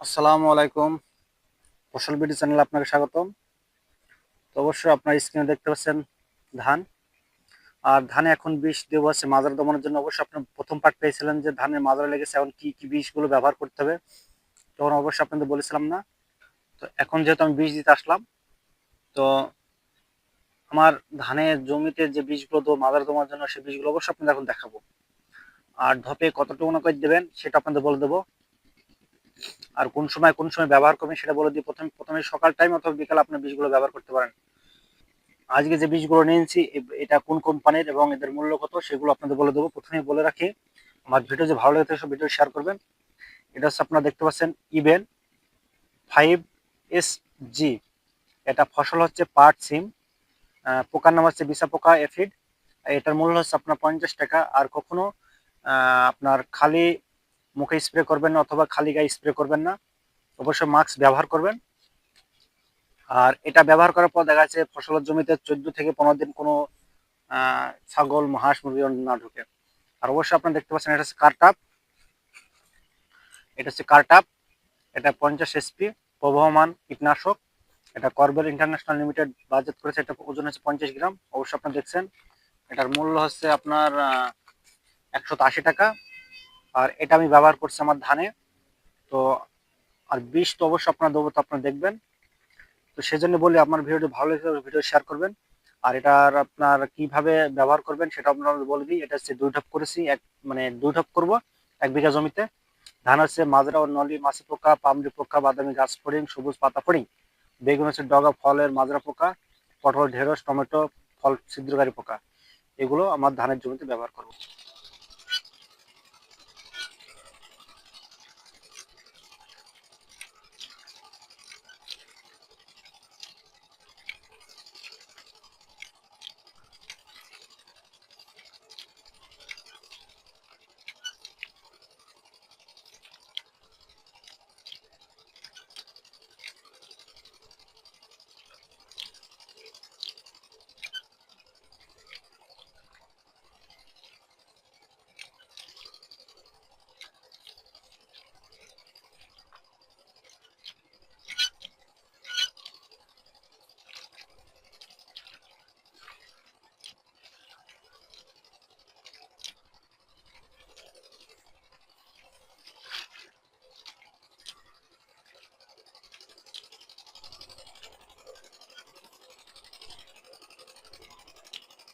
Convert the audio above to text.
আসসালামু আলাইকুম। ফসল বিডি চ্যানেলে আপনাকে স্বাগতম। তো অবশ্যই আপনার স্ক্রিনে দেখতে পাচ্ছেন ধান। আর ধানে এখন বিষ দেওয়া আছে মাজার দমানোর জন্য। অবশ্যই আপনি প্রথম পার্ট পেয়েছিলেন যে ধানের মাজার লেগেছে, এখন কি কি বিষগুলো ব্যবহার করতে হবে, তখন অবশ্যই আপনাদের বলেছিলাম না। তো এখন যেহেতু আমি বিষ দিতে আসলাম, তো আমার ধানের জমিতে যে বীজগুলো দেবো, মাজার দমার জন্য সেই বীজগুলো অবশ্যই আপনাদের এখন দেখাবো। আর ধপে কতটুকু না করে দেবেন, সেটা আপনাদের বলে দেবো। আর কোন সময় কোন সময় ব্যবহার করবেন সেটা বলে দিই। প্রথমে প্রথমে সকাল টাইম অথবা বিকালে আপনার বীজগুলো ব্যবহার করতে পারেন। আজকে যে বীজগুলো নিয়েছি এটা কোন কোম্পানির এবং এদের মূল্য কত সেগুলো আপনাদের বলে দেবো। প্রথমে বলে রাখি, আমার ভিডিও যে ভালো লাগে সব ভিডিও শেয়ার করবেন। এটা হচ্ছে আপনারা দেখতে পাচ্ছেন ইভেন ফাইভ এস জি এটা ফসল হচ্ছে পাট সিম পোকার নাম হচ্ছে বিসা পোকা এফিড এটার মূল্য হচ্ছে আপনার পঞ্চাশ টাকা। আর কখনো আপনার খালি মুখে স্প্রে করবেন না অথবা খালি গায়ে স্প্রে করবেন না। অবশ্যই মাস্ক ব্যবহার করবেন। আর এটা ব্যবহার করার পর দেখা যাচ্ছে ফসলের জমিতে চোদ্দ থেকে পনেরো দিন কোনো ছাগল হাঁস মুরগি না ঢুকে। আর অবশ্যই আপনারা দেখতে পাচ্ছেন এটা হচ্ছে কারটাপ। এটা হচ্ছে কারটাপ। এটা পঞ্চাশ এসপি প্রবহমান কীটনাশক। এটা করবেল ইন্টারন্যাশনাল লিমিটেড বাজেট করেছে। এটা ওজন হচ্ছে পঞ্চাশ গ্রাম। অবশ্যই আপনারা দেখছেন। এটার মূল্য হচ্ছে আপনার একশো আশি টাকা। আর এটা আমি ব্যবহার করছি আমার ধানে। তো, আর বিষ তো অবশ্যই আপনার দেবো, তো আপনারা দেখবেন। তো সেজন্য বলি আপনার ভিডিওটি ভালো লাগলে ভিডিও শেয়ার করবেন। আর এটার আপনার কীভাবে ব্যবহার করবেন সেটা আপনার বলে দিই। এটা হচ্ছে দুই ঢপ করেছি, এক মানে দুই ঢপ করব এক বিঘা জমিতে। ধান হচ্ছে মাজরা ও নলি, মাছি পোকা পামড়ি পোকা, বাদামি গাছ ফড়িং, সবুজ পাতা ফড়িং। বেগুন হচ্ছে ডগা, ফলের মাজরা পোকা, পটল, ঢেঁড়স, টমেটো, ফল, ছিদ্রকারী পোকা। এগুলো আমার ধানের জমিতে ব্যবহার করব।